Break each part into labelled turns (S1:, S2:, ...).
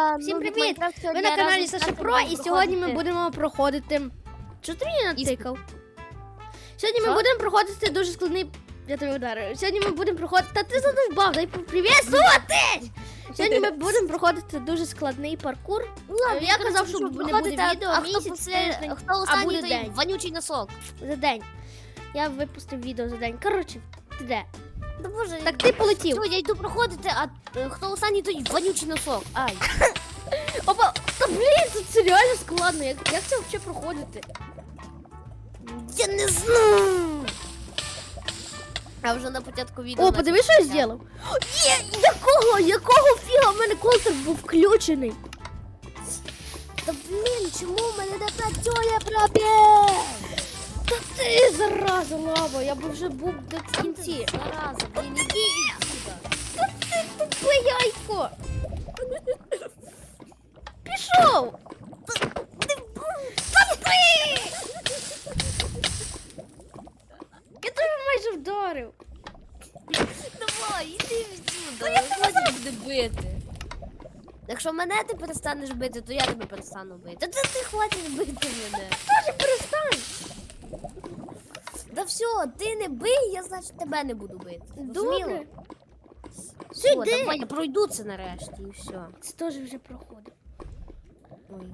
S1: Всім
S2: ну,
S1: привіт!
S2: Minecraft
S1: Ви на каналі Саша Про, і сьогодні ми будемо проходити. Що ти мені натикав? Сьогодні ми будемо проходити дуже складний. Я тебе ударив. Сьогодні ми будемо проходити. Та ти задовбав, дай привітувати! Сьогодні ми будемо проходити дуже складний паркур.
S2: Ну, ладно,
S1: Я
S2: коротше,
S1: казав, що не буде відео
S2: а
S1: місяць,
S2: хто, останній, той вонючий носок.
S1: За день. Я випустив відео за день. Коротше, ти де?
S2: Да боже,
S1: Так ти полетів.
S2: Все, я йду проходити, а е, хто останній, той вонючий носок. Ай.
S1: Опа, та блін, це, це реально складно. Як, як це взагалі проходити?
S2: Я не знаю. А вже на початку відео.
S1: О, подивись, що я зробив. Є, якого, якого фіга в мене колтер був включений?
S2: Та блін, чому в мене не працює пробіг?
S1: Та ти зараза лава, я б вже був до кінці.
S2: Зараза, блін, іди відсюди.
S1: Та ти тупе яйко. Пішов. Та ти! Я тебе майже вдарив.
S2: Давай, іди відсюди. Хватить буде бити. Якщо мене ти перестанеш бити, то я тебе перестану бити. Та ти, ти хватить бити мене.
S1: Тоже перестань.
S2: Все, ти не бий, я значить тебе не буду бити.
S1: Добре.
S2: Зрозуміло?
S1: Все,
S2: давай, я пройду це нарешті і все.
S1: Це теж вже проходив.
S2: Ой.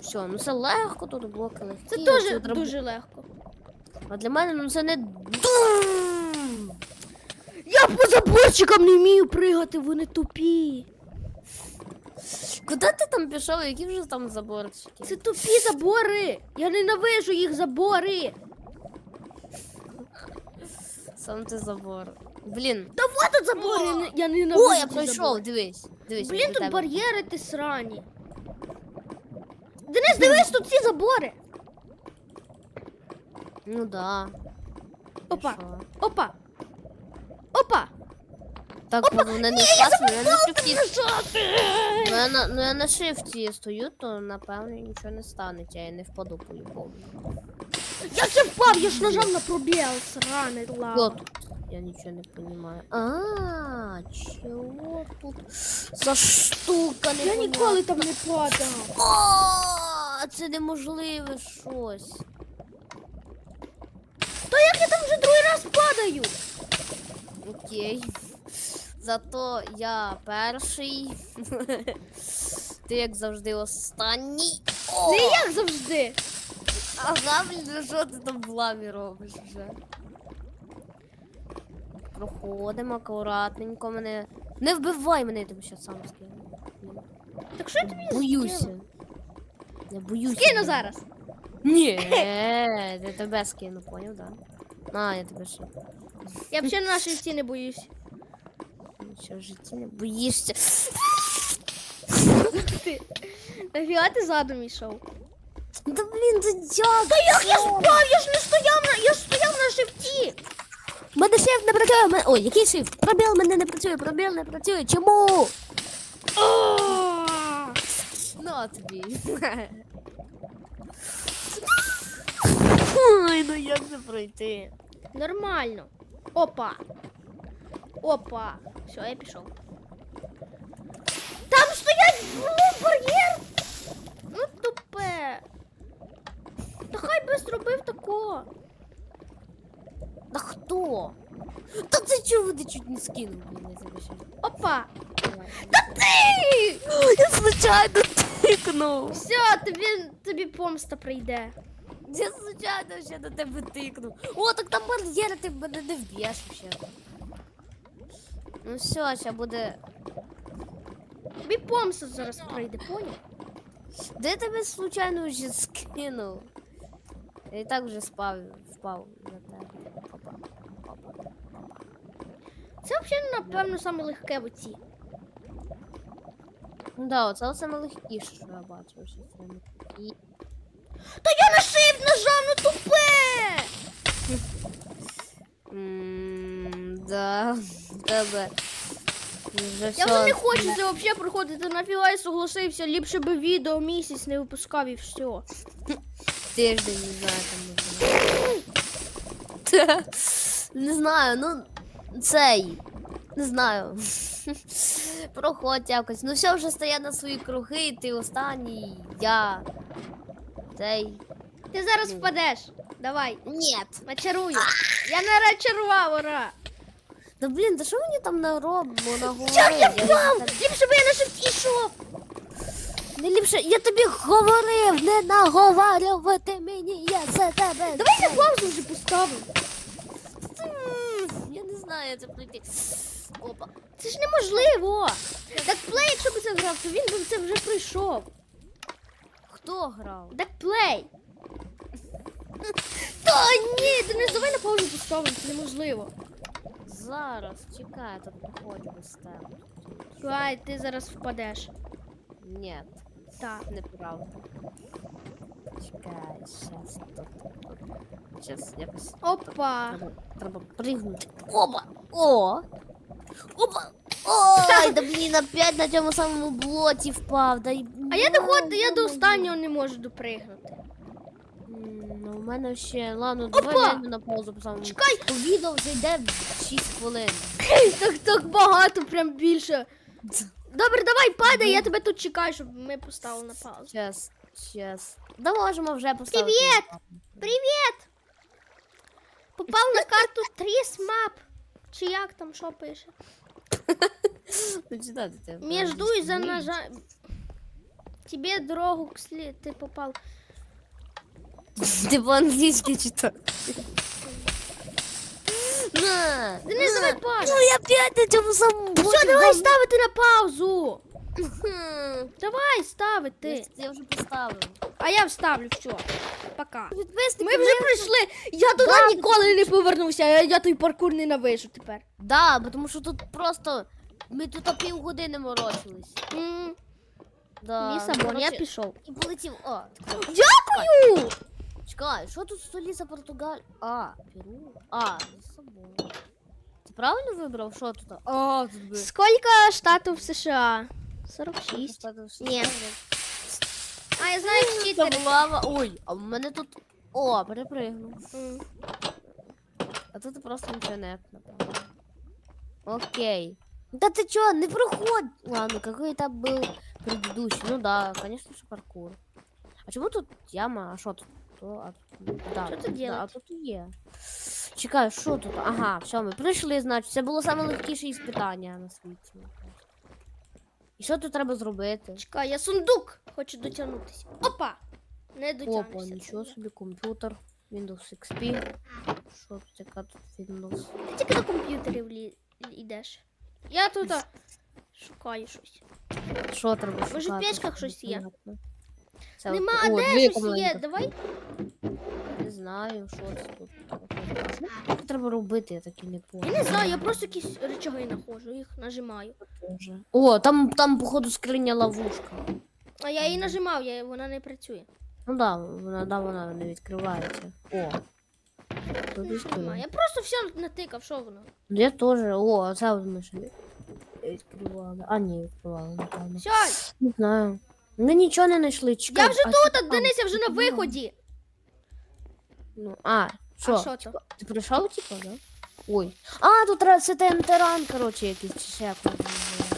S2: Все, ну це легко, тут блоки легкі.
S1: Це
S2: оці
S1: теж
S2: от раб-
S1: дуже легко.
S2: А для мене ну це не дум.
S1: Я по заборчикам не вмію пригати, вони тупі.
S2: Куди ти там пішов? Які вже там заборчики?
S1: Це тупі забори. Я ненавижу їх забори.
S2: Сам ти забор. Блін.
S1: Та вот тут забори, я не- я.
S2: О, я пройшов, дивись. Дивись.
S1: Блін,
S2: до
S1: тут
S2: тебе.
S1: бар'єри ти срані. Денис, дивись, тут всі забори.
S2: Ну да.
S1: Опа, опа. Опа.
S2: Так, бо вони не класно, я на шифті. Ну я на, ну я на шифті стою, то напевно нічого не станеться, я не впаду по-любому.
S1: Я вже впав, я ж нажав на пробіл, сраний
S2: Що
S1: лава.
S2: Я нічого не розумію. А, чого тут за штука не
S1: Я ніколи там не падав.
S2: О, це неможливе щось.
S1: Та як я там вже другий раз падаю?
S2: Окей. Зато я перший. Ти як завжди останній. О!
S1: Не як завжди.
S2: Ага, блін, що ти там в ламі робиш вже? Проходимо акуратненько мене. Не вбивай мене, я тебе ще сам скину.
S1: Так що я тобі
S2: Боюся. Я боюся.
S1: Скину зараз.
S2: Ні, я тебе скину, поняв, да? На, я тебе ще.
S1: Я взагалі на шифті не боюсь.
S2: Нічого в житті не боїшся.
S1: Нафіга ти задом йшов?
S2: Да блін, це дяк.
S1: Та як я спав? Я ж не стояв на. Я ж стояв на шифті.
S2: Мене шифт не працює. Мене... Ой, який шифт? Пробіл мене не працює, пробіл не працює. Чому? На тобі. Ой, ну як це пройти?
S1: Нормально. Опа. Опа. Все, я пішов. Там стоять ну, бар'єр. Ну тупе. Хай би зробив тако.
S2: Та хто? Та це чого ти чуть не скинув? Блін, я.
S1: Опа.
S2: Давай.
S1: Та ти!
S2: Я случайно тикнув.
S1: Все, тобі, тобі помста прийде.
S2: Я случайно ще до тебе тикнув. О, так там бар'єр, ти мене не вб'єш ще. Ну все, ще буде.
S1: Тобі помста зараз прийде, поняв?
S2: Де тебе случайно вже скинув? Я і так вже спав, впав на. Опа, опа.
S1: Це взагалі, напевно, саме легке в оці.
S2: Ну да, оце саме легкіше, що я бачив. Що це не такі.
S1: Та я на shift нажав, ну тупе!
S2: Ммм, да, в тебе. Вже
S1: Я
S2: все.
S1: вже не хочу це взагалі проходити, нафіга я согласився, ліпше би відео місяць не випускав і все.
S2: Тиждень, не знаю, там не знаю. Не знаю, ну цей. Не знаю. Проходь якось. Ну все вже стає на свої круги, ти останній, я. Цей.
S1: Ти зараз
S2: Ну.
S1: впадеш. Давай,
S2: Нет.
S1: начарую. Я не начарував, ура.
S2: Да блін, да що мені там?
S1: Як я впав? Ліпше би я на шифті йшов.
S2: Не ліпше, я тобі говорив, не наговарювати мені, я за тебе.
S1: Давай я паузу вже поставив.
S2: М, Я не знаю, як це пройти. Опа.
S1: Це ж неможливо. Так плей, якщо б це грав, то він би це вже пройшов.
S2: Хто грав?
S1: Так плей. Та ні, ти не давай на паузу поставимо, це неможливо.
S2: Зараз, чекай, тут походь без тебе.
S1: Давай, ти зараз впадеш.
S2: Ні,
S1: Так.
S2: неправда. Чекай, щас тут. Щас якось.
S1: Опа.
S2: Треба, треба пригнути. Опа! О! Опа! Ой, да блін, опять на цьому самому блоці впав. Да, й-
S1: А я доходжу, я до останнього не можу допригнути.
S2: М, Ну, у мене ще, ладно,
S1: Опа!
S2: давай я на паузу по
S1: Чекай!
S2: То відео вже йде 6 хвилин.
S1: Так так багато, прям більше. Добре, давай падай, я тебе тут чекаю, щоб ми поставили на паузу.
S2: Щас, щас. Да можемо вже поставити.
S1: Привіт!
S2: на паузу.
S1: Привіт! Попав на карту Тріс Мап. Чи як там що пише?
S2: Ну, читати це.
S1: Между и за ножа... Тебе дорогу к сли- ты попал.
S2: Ти по-англійськи читав. На!
S1: Да не давай падай.
S2: Ну я опять на цьому самому.
S1: Все, давай ставити на паузу. Давай ставити.
S2: Я вже поставив.
S1: А я вставлю все. Пока. Ми вже прийшли. Я туди
S2: Да,
S1: ніколи не повернуся. Я, я той паркур ненавижу тепер.
S2: Да, бо тому що тут просто ми тут півгодини морочились.
S1: М,
S2: Да.
S1: Лісабон, я
S2: коротше,
S1: пішов.
S2: І полетів. О,
S1: Дякую!
S2: чекай, що тут столиця Португаль? А, Перу. А, Лісабон. Ти правильно вибрав? Що тут? А, тут би.
S1: Сколько штатів в США? 46. Ні. А, я знаю
S2: Це
S1: чотири.
S2: лава. Ой, а в мене тут. О, перепригнув.
S1: М.
S2: А тут просто нічого не напевно. Окей. Да ты чё, не проходь. Ладно, какой этап был предыдущий? Ну да, конечно же паркур. А чому тут яма? А що тут? То, да,
S1: Що тут
S2: да,
S1: делать?
S2: а тут є. Чекай, що тут? Ага, все, ми прийшли, значить. Це було саме легкіше іспитання на світі. І що тут треба зробити?
S1: Чекай, я сундук хочу дотягнутися. Опа! Не
S2: Опа, нічого собі, комп'ютер, Windows XP. Що тут яка тут Windows?
S1: Ти тільки на комп'ютері влі... йдеш. Я тут а, шукаю щось.
S2: Що треба
S1: Може, в
S2: шукати?
S1: печках щось є?
S2: Непонятно. Це
S1: Нема,
S2: от-
S1: а
S2: О,
S1: де щось є? Давай.
S2: Не знаю, що це тут. Що треба робити, я так і не
S1: Я не знаю, я просто якісь речаги знаходжу, їх нажимаю.
S2: О, там, там, походу, скриня ловушка.
S1: А я її нажимав, я, вона не працює.
S2: Ну да, вона, да, вона не відкривається. О. Тут.
S1: Я просто все натикав, що воно.
S2: Я теж. О, це от ми ще відкривали. А, ні, відкривали, напевно.
S1: Все,
S2: Не знаю. Ми нічого не знайшли. Чекай,
S1: я вже
S2: а
S1: тут,
S2: що там?
S1: Денис, я вже на виході.
S2: Ну, а, що?
S1: А що то?
S2: Ти прийшов, типа, да? Ой. А, тут ра- це ТНТ-ран, коротше, якийсь чи ще як воно називається.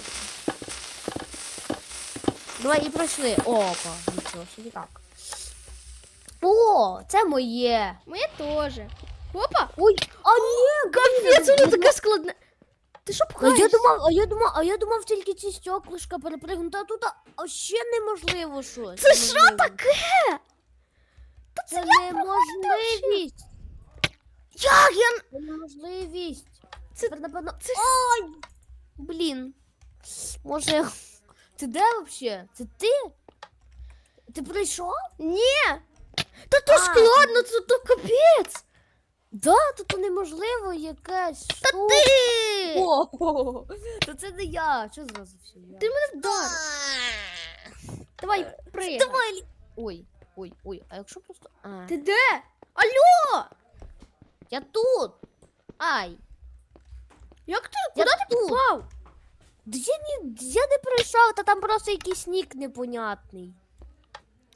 S2: Давай і пройшли. Опа, нічого собі так. О, це моє.
S1: Моє теж. Опа!
S2: Ой, а ні,
S1: Капець, воно таке складне. Ти що
S2: А
S1: пхаєш?
S2: я думав, а я думав, а я думав тільки ці стеклишка перепригнути, а тут а, ще неможливо щось.
S1: Це що
S2: неможливо.
S1: таке?
S2: Це неможливість.
S1: Як я...
S2: Це неможливість.
S1: Це-
S2: Тепер, напевно.
S1: це-
S2: Ой! Блін. Може. Ти де взагалі? Це ти? Ти прийшов?
S1: Ні! Та то
S2: А,
S1: складно, це то капець!
S2: Да, то, то неможливо якесь.
S1: Та
S2: Що?
S1: ти!
S2: О, то це не я. Що зразу все я?
S1: Ти мене вдарив. Давай, пригай.
S2: Давай. Ой, ой, ой, а якщо просто. А,
S1: Ти де? Алло!
S2: я тут. Ай.
S1: Як ти?
S2: Я
S1: Куди ти
S2: тут.
S1: попав?
S2: Да я не, я не прийшов, та там просто якийсь нік непонятний.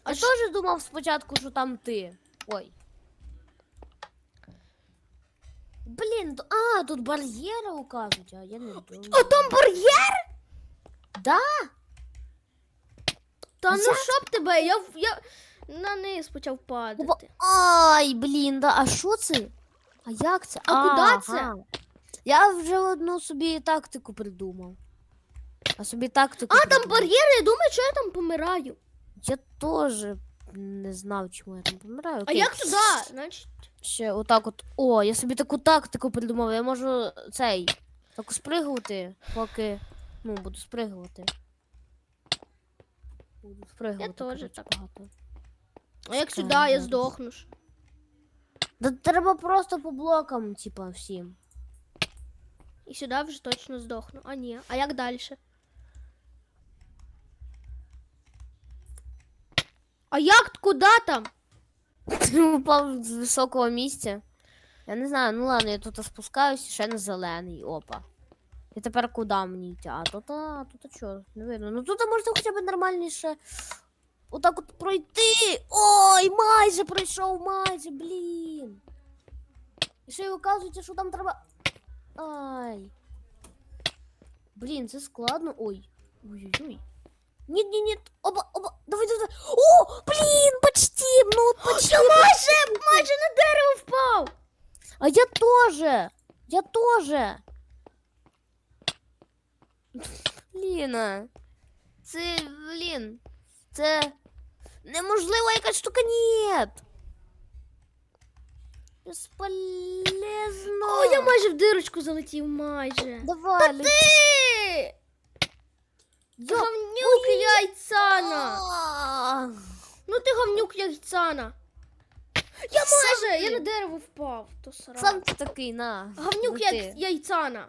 S1: А
S2: я
S1: що-
S2: теж думав спочатку, що там ти. Ой. Блін, т- а, тут бар'єри указують, а я не думаю.
S1: О, там бар'єр?
S2: Да?
S1: Та ну що б тебе? Я, в- я на низ почав
S2: Опа.
S1: падати.
S2: Ай, блін, да, а що це? А як це?
S1: А куди це?
S2: Ага. Я вже одну собі тактику придумав. А собі тактику.
S1: А, там
S2: придумав.
S1: я думаю, що я там помираю.
S2: Я теж не знав, чому я там помираю.
S1: А
S2: Окей.
S1: як туди? Значить,
S2: Ще отак от. О, я собі таку тактику придумав. Я можу цей. Так спригувати, поки. Ну, буду спригувати. Буду спригувати.
S1: теж
S2: коротше,
S1: так.
S2: багато.
S1: а як сюди, я здохну ж.
S2: Да треба просто по блокам, типа, всім.
S1: І сюди вже точно здохну. А ні, а як далі? А як куди там?
S2: Упав з високого місця. Я не знаю, ну ладно, я тут спускаюсь, ще на зелений, опа. І тепер куди мені йти? А тут, а тут що, не видно. Ну тут можна хоча б нормальніше отак от пройти. Ой, майже пройшов, майже, блін. І ще й оказується, що там треба. Ай. Блін, це складно. Ой. Ой-ой-ой. Ні, ні, ні. Оба, оба, давай, давай. давай. О, блін, почти, ну почти.
S1: Майже, майже на дерево впав!
S2: А я тоже! Я тоже! Ліна. Це, блін. Це неможлива якась штука нет. Безполезно.
S1: О, я майже в дирочку залетів, майже.
S2: Давай, лети.
S1: Ти!
S2: Я-
S1: Говнюк яйцана! Ну ти говнюк яйцана! Я майже, я на дерево впав, то сара.
S2: Сам ти такий, на.
S1: Говнюк
S2: лети.
S1: яй... яйцана!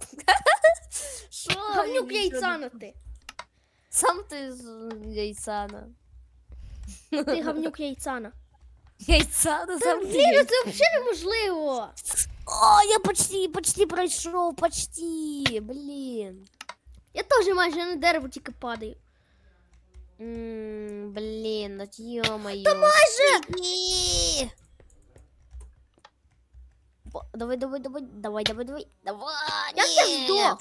S2: Що?
S1: Говнюк яйцана ти!
S2: Сам ти з яйцана.
S1: Ти говнюк яйцана.
S2: Яйцана, сам ти
S1: блін, ну це взагалі неможливо!
S2: О, я почти, почти пройшов, почти, блін.
S1: Я теж майже на дерево тільки падаю.
S2: М, Блін, ну ё-моё.
S1: Та майже!
S2: Ні. Бо- Давай, давай, давай, давай, давай, давай, давай.
S1: Як я здох?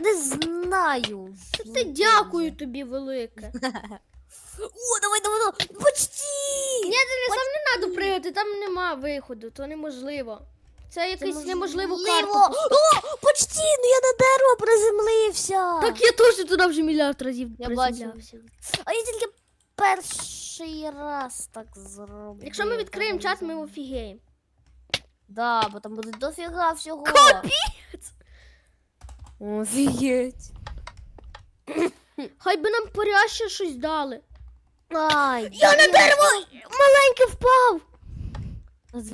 S2: Не знаю.
S1: Та
S2: Ну,
S1: ти дякую тобі велике.
S2: О, давай, давай, давай. Почти.
S1: Ні, ти не сам не треба пригати, там нема виходу, то неможливо. Це якийсь неможливу
S2: Можливо.
S1: карту.
S2: О, почти, ну я на дерево приземлився.
S1: Так я теж туди вже мільярд разів
S2: Я бачу.
S1: приземлявся.
S2: А я тільки перший раз так зроблю.
S1: Якщо ми відкриємо чат, ми офігеємо.
S2: Да, бо там буде дофіга всього. Офігеть.
S1: Хай би нам поряще щось дали.
S2: Ай,
S1: Я на дерево маленьке впав!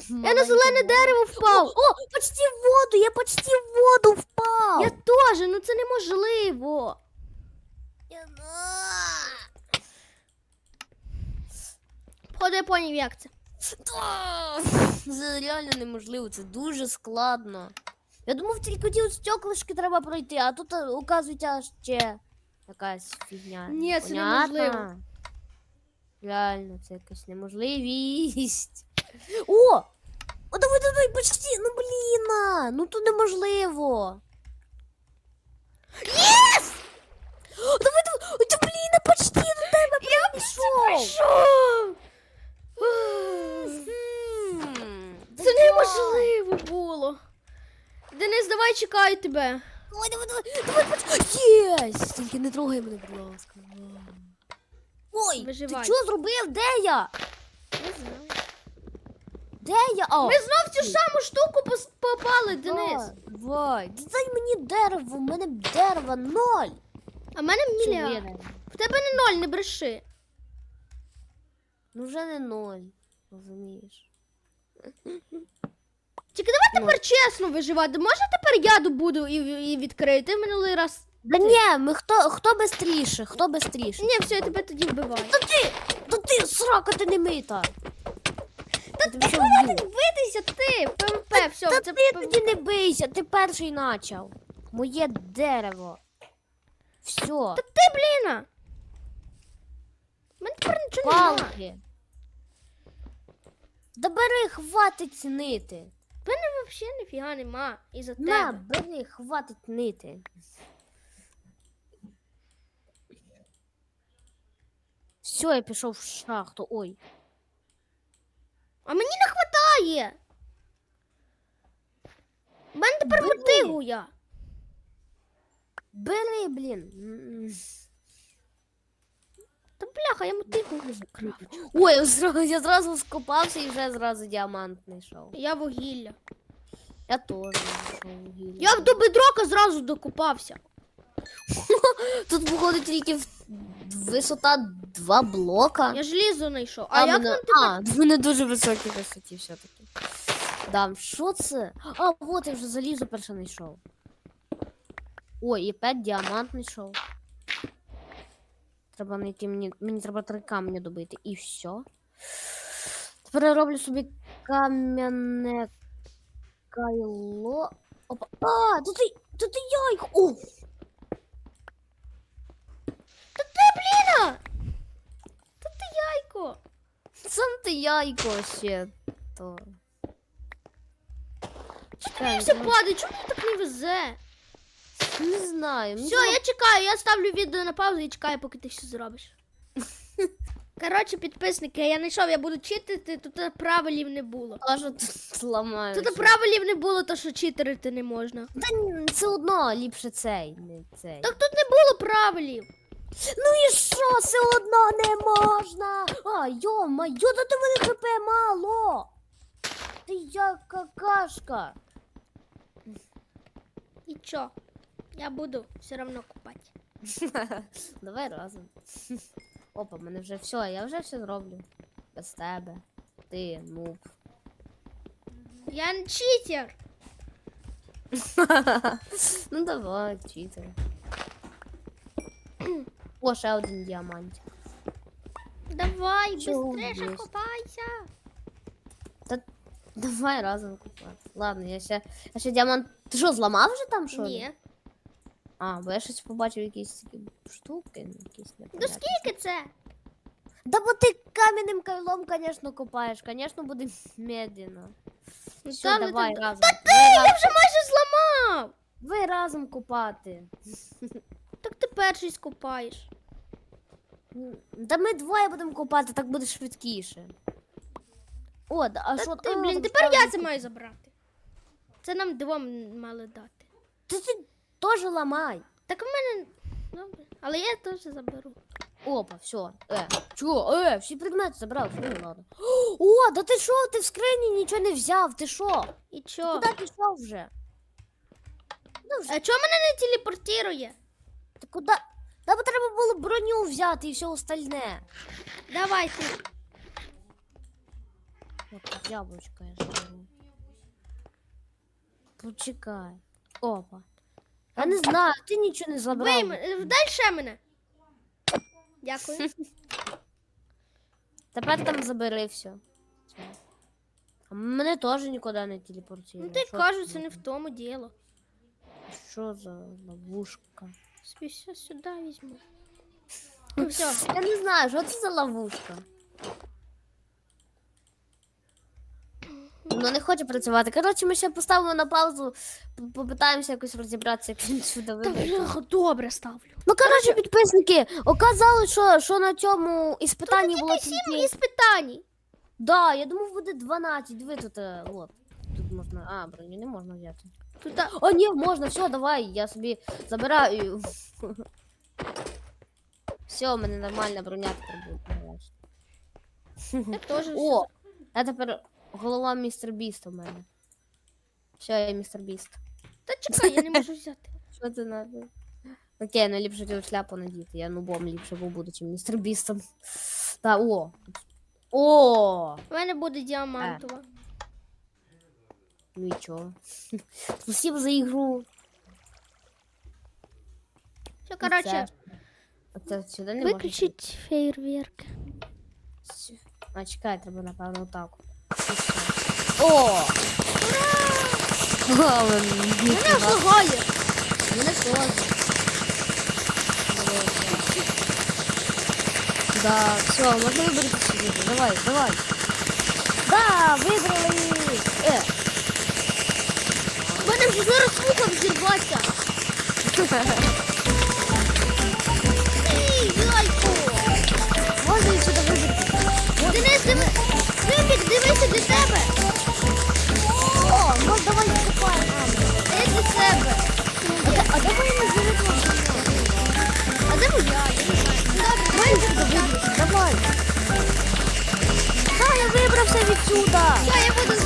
S1: Я на зелене дерево впав!
S2: О, почти в воду, я почти в воду впав.
S1: Я теж, ну це неможливо.
S2: Я-
S1: Походу, я поняв, як це.
S2: Це реально неможливо, це дуже складно. Я думав, тільки ті от стеклишки треба пройти, а тут, е, оказується, ще якась фігня.
S1: Ні, це неможливо.
S2: Реально, це якась неможливість. О! О, давай, давай, почти, ну блін, а, ну то неможливо. Єс! О, Давай, давай, та блін, а почти до тебе прийшов.
S1: Що?
S2: М,
S1: Це
S2: давай.
S1: неможливо було. Денис, давай чекаю тебе.
S2: Давай, давай, давай, давай, почти. Єс! Тільки не трогай мене, будь ласка. Ой,
S1: Виживай.
S2: ти що зробив? Де я? Де я? О,
S1: Ми знов цю саму штуку пос- попали, Денис.
S2: Давай, дай мені дерево, в мене дерева ноль.
S1: А в мене мільярд. В тебе не ноль, не бреши.
S2: Ну вже не ноль, розумієш.
S1: Тільки давай
S2: Ну.
S1: тепер чесно виживати. Може тепер я добуду і, і відкрию? Ти минулий раз.
S2: Да ні, ми хто, хто бистріше, хто бистріше?
S1: Ні, все, я тебе тоді вбиваю.
S2: Та ти, та ти, срака, ти не мита. Та ти
S1: Хватить битися ти! ПВП, все,
S2: Та
S1: це
S2: ти тоді не бийся, ти перший начав. Моє дерево. Все,
S1: Та ти, бліна! У мене тепер нічого немає.
S2: палки. Да бери, хватить цінити.
S1: В мене взагалі ніфіга нема. І за
S2: На,
S1: тебе.
S2: бери, хватить нити. Все, я пішов в шахту. Ой.
S1: А мені не хватає. У мене тепер
S2: Бери.
S1: я.
S2: Бери, блін.
S1: Та бляха, я мотигу крафчу.
S2: Ой, я зразу, я зразу скопався і вже зразу діамант знайшов.
S1: Я вугілля.
S2: Я теж знайшов вугілля.
S1: Я до бедрока зразу докупався.
S2: Тут виходить тільки висота два блока.
S1: Я желізо знайшов. А, як
S2: мене...
S1: нам тепер?
S2: а, в мене дуже високі висоті все-таки. Да, що це? А, от я вже залізо перше знайшов. Ой, і 5 діамант знайшов. Треба знайти мені. Мені треба три камні добити. І все. Тепер я роблю собі кам'яне кайло. Опа. А, тут і, тут і яйко. О!
S1: Бліна! Та ти яйко.
S2: Сам ти яйко ще. То. Чекай,
S1: Все
S2: ну,
S1: падає, чому так не везе?
S2: Не знаю.
S1: Все, я чекаю, я ставлю відео на паузу і чекаю, поки ти все зробиш. Коротше, підписники, я знайшов, я буду читати, тут правилів не було.
S2: Аж тут зламаю.
S1: Тут правилів не було, то що читерити не можна.
S2: Та ні, все одно ліпше цей, не цей.
S1: Так тут не було правилів.
S2: Ну і що, все одно не можна. А, йо-майо, да ти мене хп мало. Ти я какашка.
S1: І чо? Я буду все одно купати.
S2: Давай разом. Опа, мене вже все, я вже все зроблю. Без тебе. Ти, нуб.
S1: Я не читер.
S2: ну давай, читер. О, ще один діамант.
S1: Давай,
S2: Чого
S1: быстрее купайся.
S2: Давай разом купати. Ладно, я ще. Я ще діамант. Ти що, зламав вже там що?
S1: Ні.
S2: А, бо я щось побачив якісь такі штуки, якісь
S1: Ну
S2: непонятні.
S1: скільки це?
S2: Да бо ти кам'яним кайлом, конечно, копаєш. Конечно, буде медленно.
S1: Ну,
S2: Все,
S1: та, ну,
S2: давай разом.
S1: Та ти, я вже майже зламав.
S2: Ви разом копати.
S1: Ти перший скупаєш.
S2: М, Та ми двоє будемо копати, так буде швидкіше. О, да, а
S1: Та
S2: що
S1: ти,
S2: а,
S1: блін, тепер я це маю забрати. Це нам двом мали дати.
S2: Ти ти теж ламай.
S1: Так в мене. Добре. Але я теж заберу.
S2: Опа, все. Е, чого? Е, всі предмети забрав, що не надо. О, да ти що? Ти в скрині нічого не взяв, ти що?
S1: І чо?
S2: Куди пішов вже? Ну вже,
S1: А чого мене не телепортує?
S2: Ти куди? Та треба було броню взяти і все остальне.
S1: Давай ти.
S2: От яблучко я заберу. Почекай. Опа. Я не знаю, ти нічого не забрав.
S1: Вийм... е, Дай ще мене. Дякую.
S2: Тепер там забери все. А мене теж нікуди не телепортує.
S1: Ну ти кажуть,
S2: це
S1: не в тому діло.
S2: Що за ловушка?
S1: Собі все сюди візьму. Ну все.
S2: Я не знаю, що це за ловушка. Воно не хоче працювати. Коротше, ми ще поставимо на паузу, попитаємося якось розібратися, як він сюди
S1: бляха, добре ставлю.
S2: Ну, коротше, підписники, оказалось, що, що на цьому іспитанні було
S1: Сім
S2: тільки...
S1: із питань.
S2: Да, я думав, буде 12. Диви тут, е, от. Тут можна. А, броню не можна взяти.
S1: Тут а,
S2: О, ні, можна, все, давай, я собі забираю. Все, у мене нормальна броня тепер буде. нарешті.
S1: я теж.
S2: О, я тепер голова містер Біст у мене. Все, я містер Біст.
S1: Та чекай, я не можу взяти.
S2: Що це надо? Окей, ну ліпше цю шляпу надіти. Я нубом ліпше буду, чим містер Бістом. Та, о. О!
S1: У мене буде діамантова.
S2: Нічого. Спасибо за ігру.
S1: Все, коротше,
S2: А це сюди не можна.
S1: виключіть фейерверк.
S2: Сю- А, чекай, треба, напевно, отак. от. І все. О! Ура!
S1: Мене влагає.
S2: Мене теж. Да, все, можна вибрати собі. Давай, давай. Да, вибрали. Е,
S1: мене зараз вуха взірваться. Ей.
S2: Можна відсюди вибити.
S1: Денис, диви... Вибіг, дивися до тебе.
S2: О, ну давай
S1: я.
S2: А, де- а заведемо.
S1: А де моя? Я не.
S2: Давай Та, я вибрався відсюди.
S1: Все, я буду з